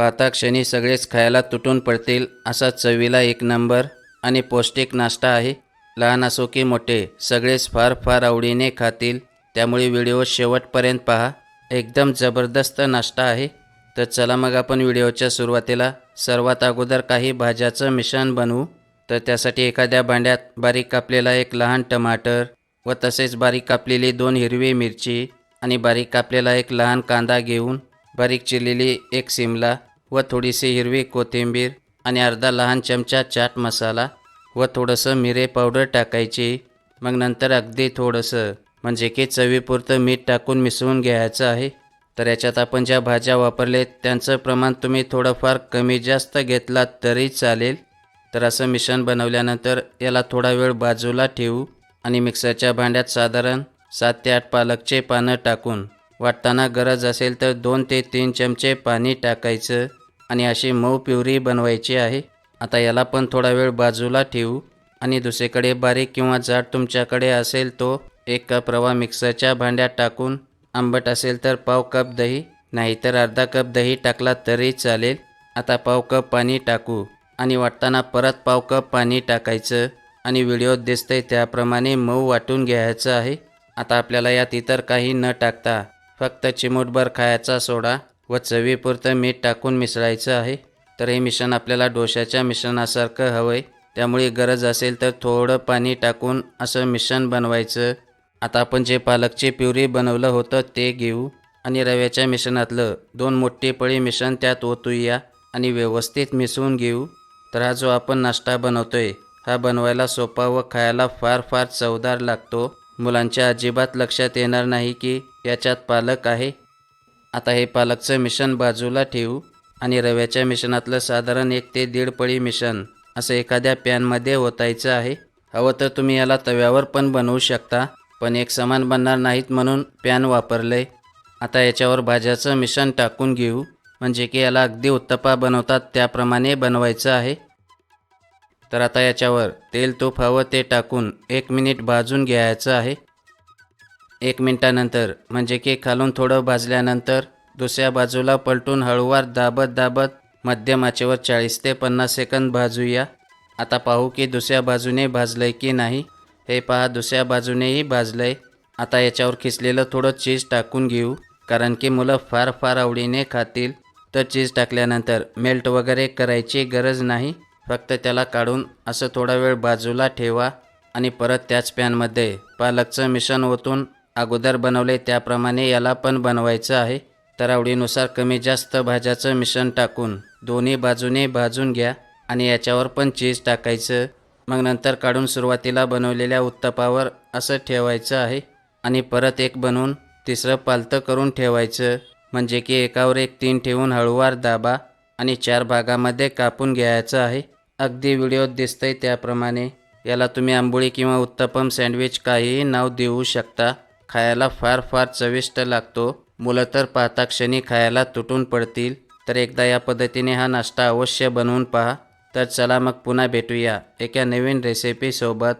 पाहता क्षणी सगळेच खायला तुटून पडतील असा चवीला एक नंबर आणि पौष्टिक नाश्ता आहे. लहान असो की मोठे सगळेच फार फार आवडीने खातील. त्यामुळे व्हिडिओ शेवटपर्यंत पहा. एकदम जबरदस्त नाश्ता आहे. तर चला मग आपण व्हिडिओच्या सुरुवातीला सर्वात अगोदर काही भाज्याचं मिश्रण बनवू. तर त्यासाठी एखाद्या भांड्यात बारीक कापलेला एक लहान टमाटर व तसेच बारीक कापलेली दोन हिरवी मिरची आणि बारीक कापलेला एक लहान कांदा घेऊन बारीक चिरलेली एक सिमला व थोडीशी हिरवी कोथिंबीर आणि अर्धा लहान चमचा चाट मसाला व थोडंसं मिरे पावडर टाकायची. मग नंतर अगदी थोडंसं म्हणजे की चवीपुरतं मीठ टाकून मिसळून घ्यायचं आहे. तर याच्यात आपण ज्या भाज्या वापरलेत त्यांचं प्रमाण तुम्ही थोडंफार कमी जास्त घेतलात तरी चालेल. तर असं मिश्रण बनवल्यानंतर याला थोडा वेळ बाजूला ठेवू आणि मिक्सरच्या भांड्यात साधारण सात ते आठ पालकचे पानं टाकून वाटताना गरज असेल तर दोन ते तीन चमचे पाणी टाकायचं. आणि अशी मऊ प्युरी बनवायची आहे. आता याला पण थोडा वेळ बाजूला ठेवू. आणि दुसरीकडे बारीक किंवा जाड तुमच्याकडे असेल तो एक कप रवा मिक्सरच्या भांड्यात टाकून आंबट असेल तर पाव कप दही नाहीतर अर्धा कप दही टाकला तरी चालेल. आता पाव कप पाणी टाकू. आणि वाटताना परत पाव कप पाणी टाकायचं. आणि व्हिडिओत दिसतंय त्याप्रमाणे मऊ वाटून घ्यायचं आहे. आता आपल्याला यात इतर काही न टाकता फक्त चिमूटभर खायचा सोडा. व चवीपुरतं मीठ टाकून मिसळायचं आहे. तर हे मिश्रण आपल्याला डोशाच्या मिश्रणासारखं हवं आहे त्यामुळे गरज असेल तर थोडं पाणी टाकून असं मिश्रण बनवायचं. आता आपण जे पालकची प्युरी बनवलं होतं ते घेऊ. आणि रव्याच्या मिश्रणातलं दोन मोठी पळी मिश्रण त्यात ओतूया आणि व्यवस्थित मिसळून घेऊ. तर हा जो आपण नाश्ता बनवतोय हा बनवायला सोपा व खायला फार फार चवदार लागतो. मुलांच्या अजिबात लक्षात येणार नाही की याच्यात पालक आहे. आता हे पालकचं मिश्रण बाजूला ठेवू आणि रव्याच्या मिश्रणातलं साधारण एक ते दीड पळी मिश्रण असं एखाद्या पॅनमध्ये ओतायचं आहे. हवं तर तुम्ही याला तव्यावर पण बनवू शकता पण एक समान बनणार नाहीत म्हणून पॅन वापरलंय. आता याच्यावर भाज्याचं मिश्रण टाकून घेऊ म्हणजे की याला अगदी उत्तपा बनवतात त्याप्रमाणे बनवायचं आहे. तर आता याच्यावर तेल तूप हवं ते टाकून एक मिनिट भाजून घ्यायचं आहे. एक मिनटानंतर. म्हणजे की खालून थोडं भाजल्यानंतर दुसऱ्या बाजूला पलटून हळूवार दाबत दाबत मध्यम आचेवर चाळीस ते पन्नास सेकंद भाजूया. आता पाहू की दुसऱ्या बाजूने भाजलंय की नाही. हे पहा दुसऱ्या बाजूनेही भाजलंय. आता याच्यावर खिसलेलं थोडं चीज टाकून घेऊ. कारण की मुलं फार फार आवडीने खातील. तर चीज टाकल्यानंतर मेल्ट वगैरे करायची गरज नाही. फक्त त्याला काढून असं थोडा वेळ बाजूला ठेवा. आणि परत त्याच पॅनमध्ये पालकचं मिश्रण ओतून अगोदर बनवले त्याप्रमाणे याला पण बनवायचं आहे. तर आवडीनुसार कमी जास्त भाज्याचं मिश्रण टाकून दोन्ही बाजूने भाजून घ्या आणि याच्यावर पण चीज टाकायचं. मग नंतर काढून सुरुवातीला बनवलेल्या उत्तपावर असं ठेवायचं आहे आणि परत एक बनवून तिसरं पालतं करून ठेवायचं. म्हणजे की एकावर एक तीन ठेवून हळूवार दाबा आणि चार भागामध्ये कापून घ्यायचं आहे. अगदी व्हिडिओत दिसतंय त्याप्रमाणे. याला तुम्ही आंबोळी किंवा उत्तपम सँडविच काहीही नाव देऊ शकता. खायला फार फार चविष्ट लागतो. मुलं तर पाहता क्षणी खायला तुटून पडतील. तर एकदा या पद्धतीने हा नाश्ता अवश्य बनवून पहा. तर चला मग पुन्हा भेटूया. एका नवीन रेसिपीसोबत